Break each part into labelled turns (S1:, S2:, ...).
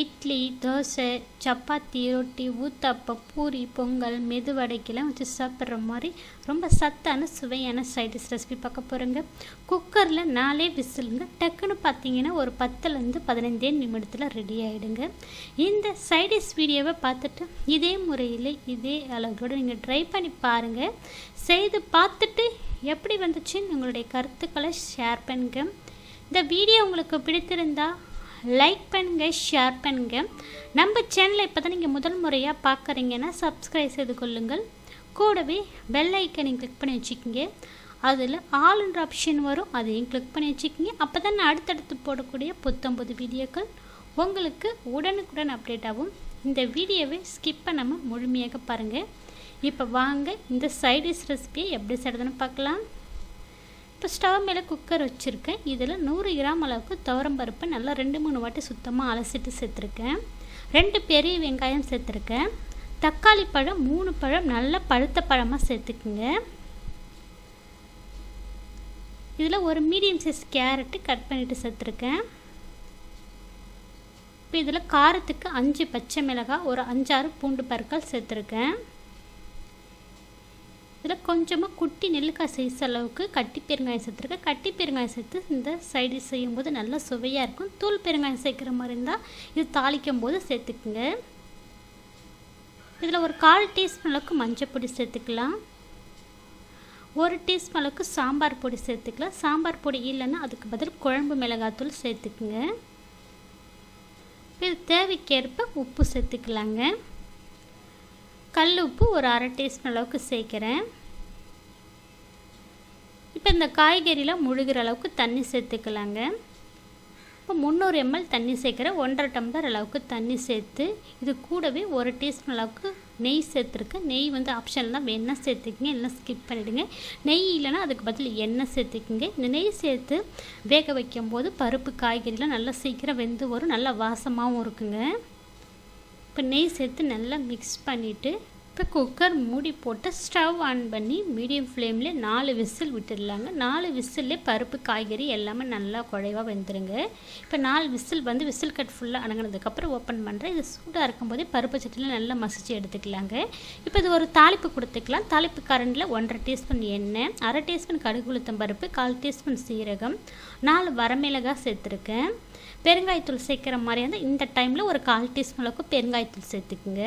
S1: இட்லி தோசை சப்பாத்தி ரொட்டி ஊத்தாப்பம் பூரி பொங்கல் மெதுவடைக்கெல்லாம் வச்சு சாப்பிட்ற மாதிரி ரொம்ப சத்தான சுவையான சைடிஷ் ரெசிபி பார்க்க போகிறோங்க குக்கரில் நாலே விசிலுங்க. டக்குன்னு பார்த்தீங்கன்னா ஒரு பத்துலேருந்து பதினைந்தே நிமிடத்தில் ரெடி ஆகிடுங்க இந்த சைடிஷ் வீடியோவை பார்த்துட்டு இதே முறையில் இதே அளவுகளோடு நீங்கள் ட்ரை பண்ணி பாருங்கள் செய்து பார்த்துட்டு எப்படி வந்துச்சுன்னு உங்களுடைய கருத்துக்களை ஷேர் பண்ணுங்க. இந்த வீடியோ உங்களுக்கு பிடித்திருந்தா லைக் பண்ணுங்க ஷேர் பண்ணுங்க. நம்ம சேனலை இப்போ தான் நீங்கள் முதல் முறையாக பார்க்குறீங்கன்னா சப்ஸ்கிரைப் செய்து கொள்ளுங்கள். கூடவே பெல் ஐக்கனை கிளிக் பண்ணி வச்சுக்கோங்க. அதில் ஆல்ன்ற ஆப்ஷன் வரும் அதையும் கிளிக் பண்ணி வச்சுக்கோங்க. அப்போ தான் அடுத்தடுத்து போடக்கூடிய புத்தம்பது வீடியோக்கள் உங்களுக்கு உடனுக்குடன் அப்டேட் ஆகும். இந்த வீடியோவை ஸ்கிப் பண்ணாமல் முழுமையாக பாருங்கள் இப்போ வாங்க இந்த சைடிஷ் ரெசிபியை எப்படி செய்கிறதுன்னு பார்க்கலாம். இப்போ ஸ்டவ் மேலே குக்கர் வச்சுருக்கேன். இதில் நூறு கிராம் அளவுக்கு துவரம் பருப்பு நல்லா ரெண்டு மூணு வாட்டி சுத்தமாக அலசிட்டு சேர்த்துருக்கேன். ரெண்டு பெரிய வெங்காயம் சேர்த்துருக்கேன். தக்காளி பழம் மூணு பழம் நல்ல பழுத்த பழமாக சேர்த்துக்குங்க. இதில் ஒரு மீடியம் சைஸ் கேரட்டு கட் பண்ணிவிட்டு சேர்த்துருக்கேன். இப்போ இதில் காரத்துக்கு அஞ்சு பச்சை மிளகாய் ஒரு அஞ்சாறு பூண்டு பருக்கள் சேர்த்துருக்கேன். இதில் கொஞ்சமாக குட்டி நெல்லுக்காய் சைஸ் அளவுக்கு கட்டி பெருங்காயம் சேர்த்துருக்கேன். கட்டி பெருங்காயம் சேர்த்து இந்த சைடு செய்யும்போது நல்லா சுவையாக இருக்கும். தூள் பெருங்காயம் சேர்க்குற மாதிரி இருந்தால் இது தாளிக்கும் போது சேர்த்துக்குங்க. இதில் ஒரு கால் டீஸ்பூன் அளவுக்கு மஞ்சள் பொடி சேர்த்துக்கலாம். ஒரு டீஸ்பூன் அளவுக்கு சாம்பார் பொடி சேர்த்துக்கலாம். சாம்பார் பொடி இல்லைன்னா அதுக்கு பதில் குழம்பு மிளகாத்தூள் சேர்த்துக்குங்க. இது தேவைக்கேற்ப உப்பு சேர்த்துக்கலாங்க. கல் உப்பு ஒரு அரை டீஸ்பூன் அளவுக்கு சேர்க்குறேன். இப்போ இந்த காய்கறிலாம் முழுகிற அளவுக்கு தண்ணி சேர்த்துக்கலாங்க. இப்போ முந்நூறு எம்எல் தண்ணி சேர்க்குறேன் ஒன்றரை டம்ளர் அளவுக்கு தண்ணி சேர்த்து இது கூடவே ஒரு டீஸ்பூன் அளவுக்கு நெய் சேர்த்துருக்கேன். நெய் வந்து ஆப்ஷன் தான். எண்ணெய் சேர்த்துக்கிங்க எல்லாம் ஸ்கிப் பண்ணிவிடுங்க நெய் இல்லைன்னா அதுக்கு பதில் எண்ணெய் சேர்த்துக்கிங்க. இந்த நெய் சேர்த்து வேக வைக்கும்போது பருப்பு காய்கறிலாம் நல்லா சீக்கிரம் வெந்து வரும். நல்லா வாசமாகவும் இருக்குங்க. இப்போ நெய் சேர்த்து நல்லா மிக்ஸ் பண்ணிவிட்டு இப்போ குக்கர் மூடி போட்டு ஸ்டவ் ஆன் பண்ணி மீடியம் ஃப்ளேமில் நாலு விசில் விட்டுடலாங்க. நாலு விசில்லே பருப்பு காய்கறி எல்லாமே நல்லா குழைவாக வெந்துருங்க. இப்போ நாலு விசில் வந்து விசில் கட் ஃபுல்லாக அடங்கினதுக்கப்புறம் ஓப்பன் பண்ணுறேன் இது சூடாக இருக்கும்போதே பருப்பு சட்டியில் நல்லா மசிச்சு எடுத்துக்கலாங்க. இப்போ இது ஒரு தாளிப்பு கொடுத்துக்கலாம். தாளிப்பு கரண்டில் ஒன்றரை டீஸ்பூன் எண்ணெய் அரை டீஸ்பூன் கடுகு உளுத்தம் பருப்பு கால் டீஸ்பூன் சீரகம் நாலு வரமிளகாய் சேர்த்துருக்கேன். பெருங்காயத்தூள் சேர்க்குற மாதிரி இருந்தால் இந்த டைமில் ஒரு கால் டீஸ்பூன் அளவுக்கு பெருங்காயத்தூள் சேர்த்துக்குங்க.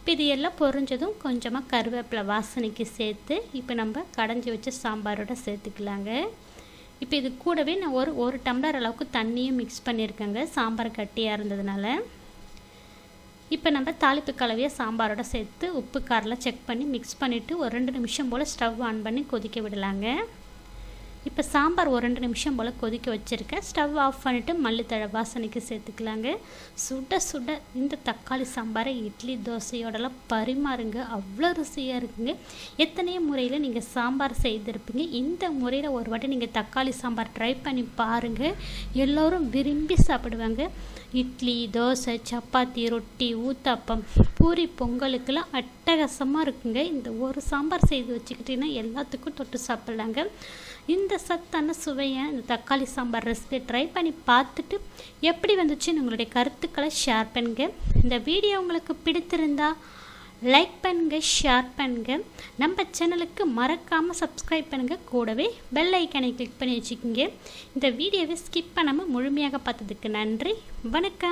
S1: இப்போ இது எல்லாம் பொரிஞ்சதும் கொஞ்சமாக கருவேப்பிலை வாசனைக்கு சேர்த்து இப்போ நம்ம கடைஞ்சி வச்ச சாம்பாரோட சேர்த்துக்கலாங்க. இப்போ இது கூடவே நான் ஒரு ஒரு டம்ளர் அளவுக்கு தண்ணியும் மிக்ஸ் பண்ணியிருக்கேங்க சாம்பார் கட்டியாக இருந்ததுனால. இப்போ நம்ம தாளிப்பு கலவையை சாம்பாரோட சேர்த்து உப்பு காரெலாம் செக் பண்ணி மிக்ஸ் பண்ணிவிட்டு ஒரு ரெண்டு நிமிஷம் போல் ஸ்டவ் ஆன் பண்ணி கொதிக்க விடலாங்க. இப்போ சாம்பார் ஒரு ரெண்டு நிமிஷம் போல் கொதிக்க வச்சுருக்கேன் ஸ்டவ் ஆஃப் பண்ணிவிட்டு மல்லித்தழை வாசனைக்கு சேர்த்துக்கலாங்க. சுட சுட இந்த தக்காளி சாம்பாரை இட்லி தோசையோடலாம் பரிமாறுங்க. அவ்வளோ ருசியாக இருக்குங்க. எத்தனையோ முறையில் நீங்கள் சாம்பார் செய்திருப்பீங்க. இந்த முறையில் ஒரு வாட்டி நீங்கள் தக்காளி சாம்பார் ட்ரை பண்ணி பாருங்கள் எல்லோரும் விரும்பி சாப்பிடுவாங்க. இட்லி தோசை சப்பாத்தி ரொட்டி ஊத்தாப்பம் பூரி பொங்கலுக்கெல்லாம் அட்டகாசமாக இருக்குங்க. இந்த ஒரு சாம்பார் செய்து வச்சுக்கிட்டிங்கன்னா எல்லாத்துக்கும் தொட்டு சாப்பிட்லாங்க. இந்த சத்தான சுவையை இந்த தக்காளி சாம்பார் ரெசிபி ட்ரை பண்ணி பார்த்துட்டு எப்படி வந்துச்சுன்னு உங்களுடைய கருத்துக்களை ஷேர் பண்ணுங்க. இந்த வீடியோ உங்களுக்கு பிடித்திருந்தா லைக் பண்ணுங்க ஷேர் பண்ணுங்க. நம்ம சேனலுக்கு மறக்காமல் சப்ஸ்கிரைப் பண்ணுங்க. கூடவே பெல் ஐக்கனை கிளிக் பண்ணி வச்சுக்கோங்க. இந்த வீடியோவை ஸ்கிப் பண்ணாமல் முழுமையாக பார்த்ததுக்கு நன்றி. வணக்கம்.